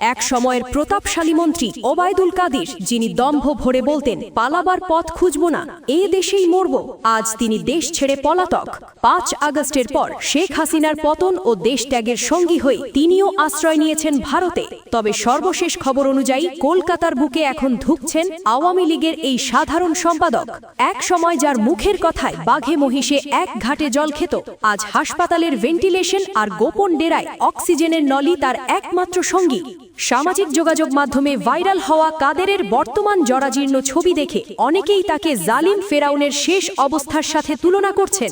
এক সময়ের প্রতাপশালী মন্ত্রী ওবায়দুল কাদির, যিনি দম্ভ ভরে বলতেন, পালাবার পথ খুঁজব না, এ দেশেই মরব। আজ তিনি দেশ ছেড়ে পলাতক। পাঁচ আগস্টের পর শেখ হাসিনার পতন ও দেশ ত্যাগের সঙ্গী হয়ে তিনিও আশ্রয় নিয়েছেন ভারতে। তবে সর্বশেষ খবর অনুযায়ী কলকাতার বুকে এখন ধুকছেন আওয়ামী লীগের এই সাধারণ সম্পাদক। এক সময় যার মুখের কথায় বাঘে মহিষে এক ঘাটে জল খেত, আজ হাসপাতালের ভেন্টিলেশন আর গোপন ডেরায় অক্সিজেনের নলি তার একমাত্র সঙ্গী। সামাজিক যোগাযোগ মাধ্যমে ভাইরাল হওয়া কাদেরের বর্তমান জরাজীর্ণ ছবি দেখে অনেকেই তাকে জালিম ফেরাউনের শেষ অবস্থার সাথে তুলনা করছেন।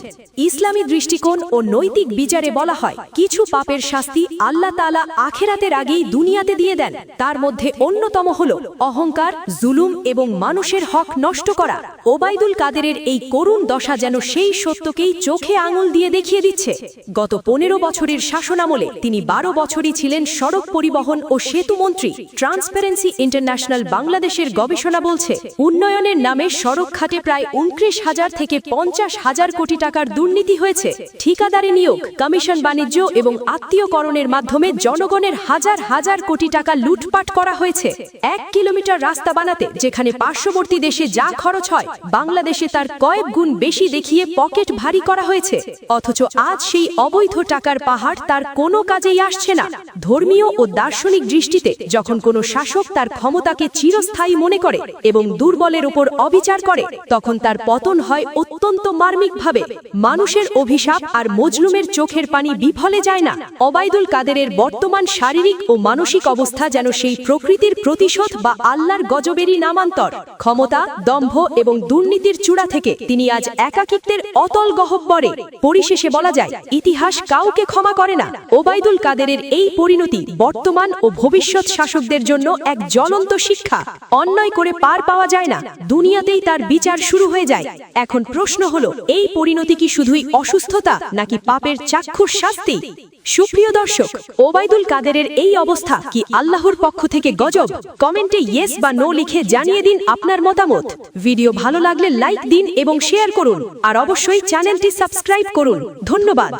ইসলামী দৃষ্টিকোণ ও নৈতিক বিচারে বলা হয়, কিছু পাপের শাস্তি আল্লাহ তালা আখেরাতের আগেই দুনিয়াতে দিয়ে দেন। তার মধ্যে অন্যতম হল অহংকার, জুলুম এবং মানুষের হক নষ্ট করা। ওবায়দুল কাদেরের এই করুণ দশা যেন সেই সত্যকেই চোখে আঙুল দিয়ে দেখিয়ে দিচ্ছে। গত পনেরো বছরের শাসনামলে তিনি বারো বছরই ছিলেন সড়ক পরিবহন ও সেতু মন্ত্রী ট্রান্সপারেন্সি ইন্টারন্যাশনাল বাংলাদেশের গবেষণা বলছে, উন্নয়নের নামে সড়ক খাতে প্রায় উনত্রিশ হাজার থেকে পঞ্চাশ হাজার কোটি টাকার দুর্নীতি হয়েছে। ঠিকাদারি নিয়োগ, কমিশন বাণিজ্য এবং আত্মীয়করণের মাধ্যমে জনগণের হাজার হাজার কোটি টাকা লুটপাট করা হয়েছে। এক কিলোমিটার রাস্তা বানাতে, যেখানে পার্শ্ববর্তী দেশে যা খরচ হয়, বাংলাদেশে তার কয়েক গুণ বেশি দেখিয়ে পকেট ভারী করা হয়েছে। অথচ আজ সেই অবৈধ টাকার পাহাড় তার কোনো কাজেই আসছে না। ধর্মীয় ও দার্শনিক দৃষ্টিতে যখন কোনো শাসক তার ক্ষমতাকে চিরস্থায়ী মনে করে এবং দুর্বলের উপর অবিচার করে, তখন তার পতন হয় অত্যন্ত মার্মিকভাবে। মানুষের অভিশাপ আর মজলুমের চোখের পানি বিফলে যায় না। অবায়দুল কাদেরের বর্তমান শারীরিক ও মানসিক অবস্থা যেন সেই প্রকৃতির প্রতিশোধ বা আল্লাহর গজবেরই নামান্তর। ক্ষমতা, দম্ভ এবং দুর্নীতির চূড়া থেকে তিনি আজ একাকিত্বের অতল গহব্বরে। পরিশেষে বলা যায়, ইতিহাস কাউকে ক্ষমা করে না। ওবায়দুল কাদেরের এই পরিণতি বর্তমান ও ভবিষ্যৎ শাসকদের জন্য এক জ্বলন্ত শিক্ষা। অন্যায় করে পার পাওয়া যায় না। দুনিয়াতেই তার বিচার শুরু হয়ে যায়। এখন প্রশ্ন হলো, এই পরিণতি কি শুধুই অসুস্থতা নাকি পাপের চাক্ষুষ শাস্তি? সুপ্রিয় দর্শক, ওবায়দুল কাদেরের এই অবস্থা কি আল্লাহর পক্ষ থেকে গজব? কমেন্টে ইয়েস বা নো লিখে জানিয়ে দিন আপনার মতামত। ভিডিও ভালো লাগলে লাইক দিন এবং শেয়ার করুন। আর অবশ্যই চ্যানেলটি সাবস্ক্রাইব করুন। ধন্যবাদ।